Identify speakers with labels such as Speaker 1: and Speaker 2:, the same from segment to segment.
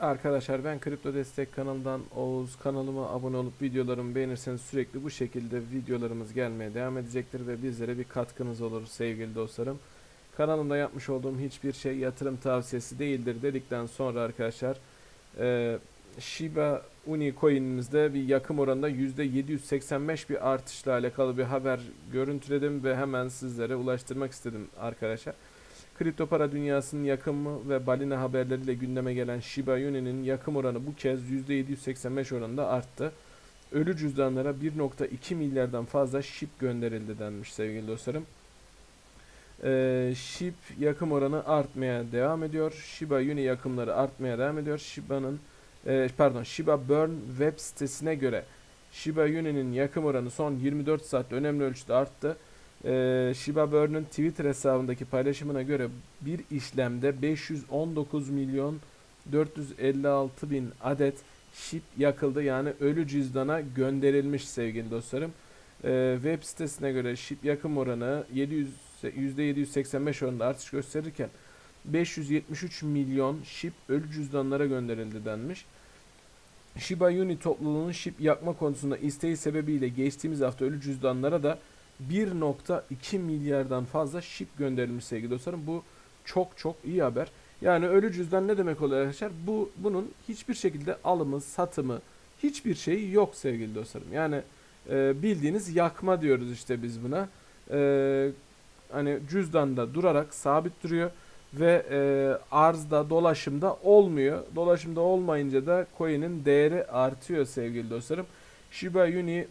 Speaker 1: Arkadaşlar ben Kripto Destek kanalından Oğuz kanalıma abone olup videolarımı beğenirseniz sürekli bu şekilde videolarımız gelmeye devam edecektir ve bizlere bir katkınız olur sevgili dostlarım. Kanalımda yapmış olduğum hiçbir şey yatırım tavsiyesi değildir dedikten sonra arkadaşlar e, Shiba Uni coin'imizde bir yakım oranında %785 bir artışla alakalı bir haber görüntüledim ve hemen sizlere ulaştırmak istedim arkadaşlar. Kripto para dünyasının yakımı ve balina haberleriyle gündeme gelen Shiba Uni'nin yakım oranı bu kez %785 oranında arttı. Ölü cüzdanlara 1.2 milyardan fazla SHIB gönderildi denmiş sevgili dostlarım. Ee, SHIB yakım oranı artmaya devam ediyor. Shiba Uni yakımları artmaya devam ediyor. Shiba'nın e, pardon Shiba Burn web sitesine göre Shiba Uni'nin yakım oranı son 24 saatte önemli ölçüde arttı. Ee, Shiba Burn'un Twitter hesabındaki paylaşımına göre bir işlemde 519 milyon 456 bin adet SHIB yakıldı. Yani ölü cüzdana gönderilmiş sevgili dostlarım. Ee, web sitesine göre SHIB yakım oranı 700, %785 oranında artış gösterirken 573 milyon SHIB ölü cüzdanlara gönderildi denmiş. Shiba Uni topluluğunun SHIB yakma konusunda isteği sebebiyle geçtiğimiz hafta ölü cüzdanlara da 1.2 milyardan fazla SHIB gönderilmiş sevgili dostlarım. Bu çok çok iyi haber. Yani ölü cüzdan ne demek oluyor arkadaşlar? Bu bunun hiçbir şekilde alımı, satımı, hiçbir şeyi yok sevgili dostlarım. Yani e, bildiğiniz yakma diyoruz işte biz buna. E, hani cüzdanda durarak sabit duruyor ve e, arzda, dolaşımda olmuyor. Dolaşımda olmayınca da coin'in değeri artıyor sevgili dostlarım. Shiba Uni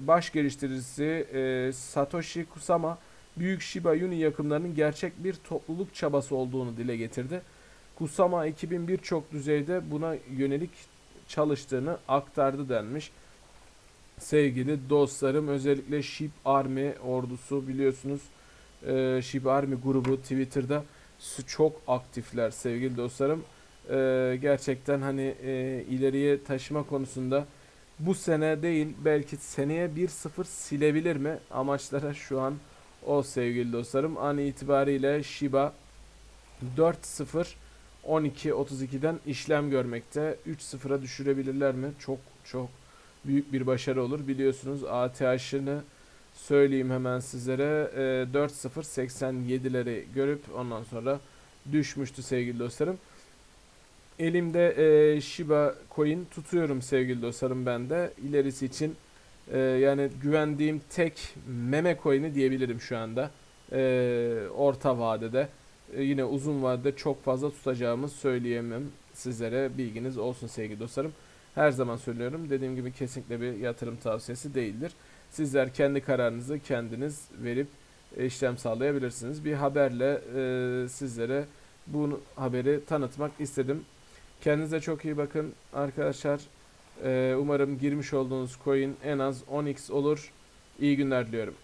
Speaker 1: baş geliştiricisi e, Satoshi Kusama büyük Shiba Uni yakımlarının gerçek bir topluluk çabası olduğunu dile getirdi. Kusama 2000 birçok düzeyde buna yönelik çalıştığını aktardı denmiş. Sevgili dostlarım özellikle Shib Army ordusu biliyorsunuz e, Shib Army grubu Twitter'da çok aktifler sevgili dostlarım. E, gerçekten hani e, ileriye taşıma konusunda bu sene değil belki seneye 1-0 silebilir mi? Amaçlara şu an o sevgili dostlarım. An itibariyle Shiba 4-0 12.32'den işlem görmekte. 3-0'a düşürebilirler mi? Çok çok büyük bir başarı olur. Biliyorsunuz ATH'ını söyleyeyim hemen sizlere. E, 4-0-87'leri görüp ondan sonra düşmüştü sevgili dostlarım. Elimde e, Shiba coin tutuyorum sevgili dostlarım ben de. İlerisi için e, yani güvendiğim tek meme coin'i diyebilirim şu anda. E, orta vadede. E, yine uzun vadede çok fazla tutacağımı söyleyemem sizlere. Bilginiz olsun sevgili dostlarım. Her zaman söylüyorum. Dediğim gibi kesinlikle bir yatırım tavsiyesi değildir. Sizler kendi kararınızı kendiniz verip e, işlem sağlayabilirsiniz. Bir haberle e, sizlere bu haberi tanıtmak istedim. Kendinize çok iyi bakın arkadaşlar. Ee, umarım girmiş olduğunuz coin en az 10x olur. İyi günler diliyorum.